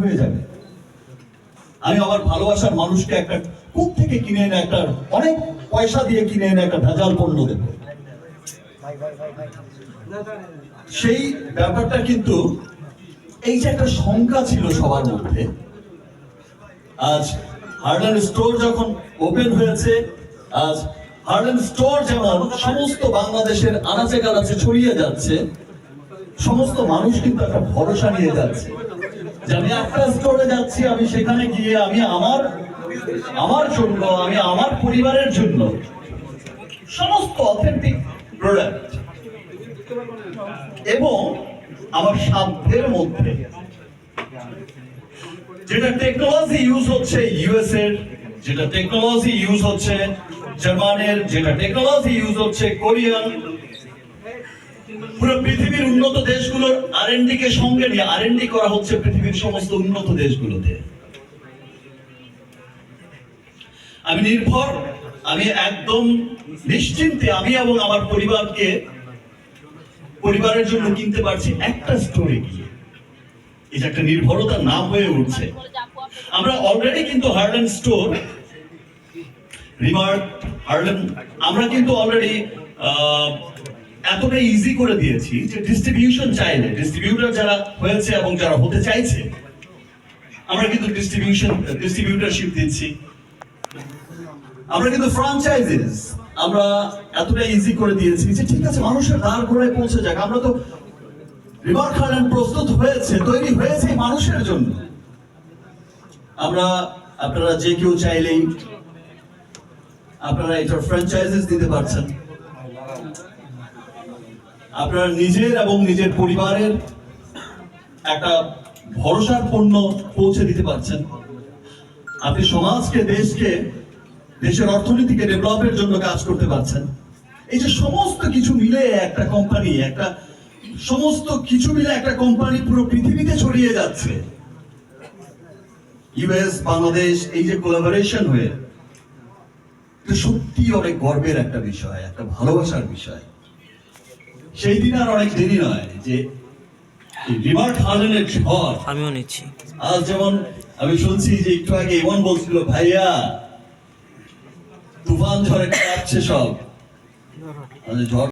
হয়ে যাবে। আমি আমার ভালোবাসার মানুষকে একটা কূপ থেকে কিনে এনে একটা, অনেক পয়সা দিয়ে কিনে এনে একটা ভেজাল পণ্য দেব। সেই ব্যাপারটা কিন্তু, এই যে একটা শঙ্কা ছিল সবার মধ্যে, আজ হার্ডেন স্টোর যখন ওপেন হয়েছে, আজ হার্ডেন স্টোর যেমন সমস্ত বাংলাদেশের আনাচে কানাচে ছড়িয়ে যাচ্ছে, সমস্ত মানুষ কিন্তু একটা ভরসা নিয়ে যাচ্ছে। আমি একটা স্টোরে যাচ্ছি, আমি সেখানে গিয়ে আমি আমার আমার জন্য, আমি আমার পরিবারের জন্য সমস্ত অথেন্টিক প্রোডাক্ট এবং আমার সাধ্যের মধ্যে যেটা টেকনোলজি ইউজ হচ্ছে ইউএস এর, যেটা টেকনোলজি ইউজ হচ্ছে জার্মানের যেটা টেকনোলজি ইউজ হচ্ছে কোরিয়ান পুরো পৃথিবীর উন্নত দেশগুলোর আর কে সঙ্গে নিয়ে আর করা হচ্ছে পৃথিবীর সমস্ত উন্নত দেশগুলোতে। আমি নির্ভর, আমি একদম নিশ্চিন্তে আমি এবং আমার পরিবারকে, পরিবারের জন্য কিনতে পারছি একটা স্টোরে গিয়ে এটা একটা নির্ভরতা না হয়ে উঠছে। আমরা অলরেডি কিন্তু হার্লেন স্টোর রিমার্ক হার্লেন আমরা কিন্তু অলরেডি এতটা ইজি করে দিয়েছি যে ডিস্ট্রিবিউশন চাইলে ডিস্ট্রিবিউটর যারা হয়েছে এবং যারা হতে চাইছে, আমরা কিন্তু ডিস্ট্রিবিউশন ডিস্ট্রিবিউটরশিপ দিচ্ছি। আমরা কিন্তু ফ্রাঞ্চাইজিস আমরা এতটা ইজি করে দিয়েছি যে ঠিক আছে, মানুষের দ্বার ঘোড়ায় পৌঁছে যাক। আমরা তো রিভার খালেন প্রস্তুত হয়েছে, তৈরি হয়েছে মানুষের জন্য। আমরা, আপনারা যে কেউ চাইলেই আপনারা এটার ফ্র্যাঞ্চাইজিস দিতে পারছেন। আপনারা নিজের এবং নিজের পরিবারের একটা ভরসার পণ্য পৌঁছে দিতে পারছেন। আপনি সমাজকে, দেশকে, দেশের অর্থনীতিকে ডেভেলপের জন্য কাজ করতে পারছেন। এই যে সমস্ত কিছু মিলে একটা কোম্পানি একটা সমস্ত কিছু মিলে একটা কোম্পানি পুরো পৃথিবীতে ছড়িয়ে যাচ্ছে। ইউএস বাংলাদেশ এই যে কোলাবোরেশন হয়ে সত্যি অনেক গর্বের একটা বিষয়, একটা ভালোবাসার বিষয়। সেই দিন আর অনেক দেরি নয় যে রিভার হার্লেনের ঝড়। আমিও নিচ্ছি। আজ যেমন আমি শুনছি যে একটু আগে ইমন বলছিল ভাইয়া তুফান ঝড়ে কাঁপছে সব। ঝড়